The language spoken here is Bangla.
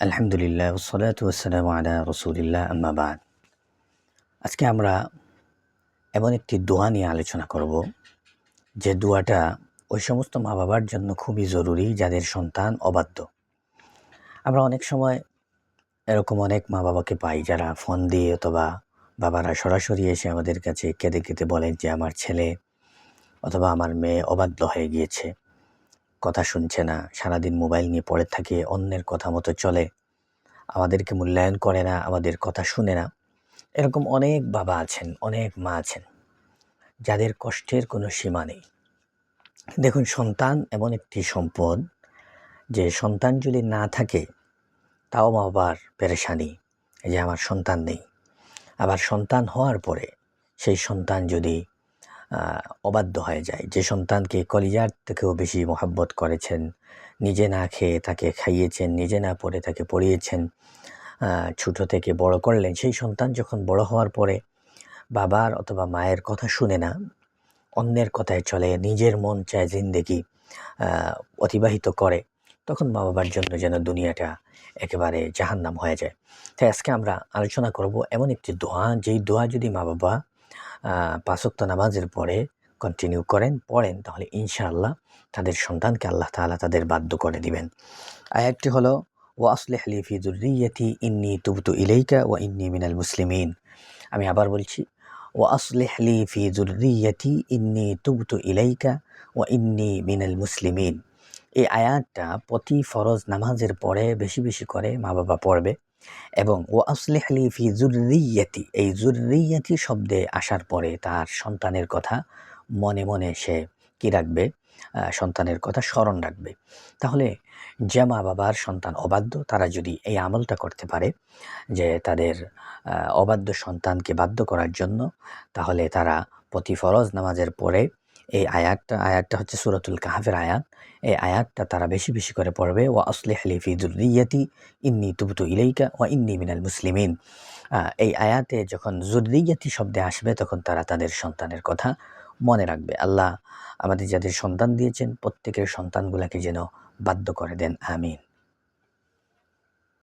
আলহামদুলিল্লাহ ওসলাত ওসালাম আলা রসুলিল্লাহ আম্মাবাদ আজকে আমরা এমন একটি দোয়া নিয়ে আলোচনা করব, যে দোয়াটা ওই সমস্ত মা বাবার জন্য খুবই জরুরি, যাদের সন্তান অবাধ্য। আমরা অনেক সময় এরকম অনেক মা বাবাকে পাই, যারা ফোন দিয়ে অথবা বাবারা সরাসরি এসে আমাদের কাছে কেঁদে কেঁদে বলেন যে, আমার ছেলে অথবা আমার মেয়ে অবাধ্য হয়ে গিয়েছে। কথা শুনছে না, সারাদিন মোবাইল নিয়ে পড়ে থাকে, অন্যের কথা মতো চলে। আমাদেরকে মূল্যায়ন করে না, আমাদের কথা শুনে না। এরকম অনেক বাবা আছেন, অনেক মা আছেন, যাদের কষ্টের কোনো সীমা নেই। দেখুন, সন্তান এমন একটি সম্পদ যে সন্তান যদি না থাকে, তাও মা বাবার পেরেশানি যে আমার সন্তান নেই। আবার সন্তান হওয়ার পরে সেই সন্তান যদি অবাধ্য হয়ে যায়। যে সন্তানকে কলিজার থেকেও বেশি মহাব্বত করেছেন, নিজে না খেয়ে তাকে খাইয়েছেন, নিজে না পড়ে তাকে পড়িয়েছেন ছোটো থেকে বড় করলেন, সেই সন্তান যখন বড় হওয়ার পরে বাবার অথবা মায়ের কথা শুনে না, অন্যের কথায় চলে, নিজের মন চায় জিন্দেগি অতিবাহিত করে, তখন মা বাবার জন্য যেন দুনিয়াটা একেবারে জাহান্নাম হয়ে যায়। তাই আজকে আমরা আলোচনা করব এমন একটি দোয়া, যেই দোয়া যদি মা বাবা পাঁচক্ত নামাজের পরে কন্টিনিউ করেন, পড়েন, তাহলে ইনশাআল্লাহ তাদের সন্তানকে আল্লাহ তালা তাদের বাধ্য করে দিবেন। আয়াতটি হলো ও আসলে হালিফি জুরিয়তি ইন্নি তুবতু ইলাইকা ও ইন্নি মিনাল মুসলিমিন। আমি আবার বলছি ও আসলে হালিফি জুরিয়তি ইন্নি তুবতু ইলাইকা ও ইন্নি মিনাল মুসলিমিন। এই আয়াতটা প্রতি ফরজ নামাজের পরে বেশি বেশি করে মা বাবা পড়বে। এবং ও আসলে হালিফি জুরিয়াতি এই জুরিয়াতি শব্দে আসার পরে তার সন্তানের কথা মনে মনে সে কী রাখবে? সন্তানের কথা স্মরণ রাখবে। তাহলে যে মা বাবার সন্তান অবাধ্য, তারা যদি এই আমলটা করতে পারে যে তাদের অবাধ্য সন্তানকে বাধ্য করার জন্য, তাহলে তারা প্রতি ফরজ নামাজের পরে এই আয়াতটা আয়াতটা হচ্ছে সুরাতুল কাহাফের আয়াত। এই আয়াতটা তারা বেশি বেশি করে পড়বে ও আসলে হালিফি জুরিয়াতি ইন্নি তুবতু ইলাইকা ও ইন্নি মিনাল মুসলিমিন। এই আয়াতে যখন জুরিয়াতি শব্দে আসবে, তখন তারা তাদের সন্তানের কথা মনে রাখবে। আল্লাহ আমাদের যাদের সন্তান দিয়েছেন, প্রত্যেকের সন্তানগুলাকে যেন বাধ্য করে দেন। আমিন।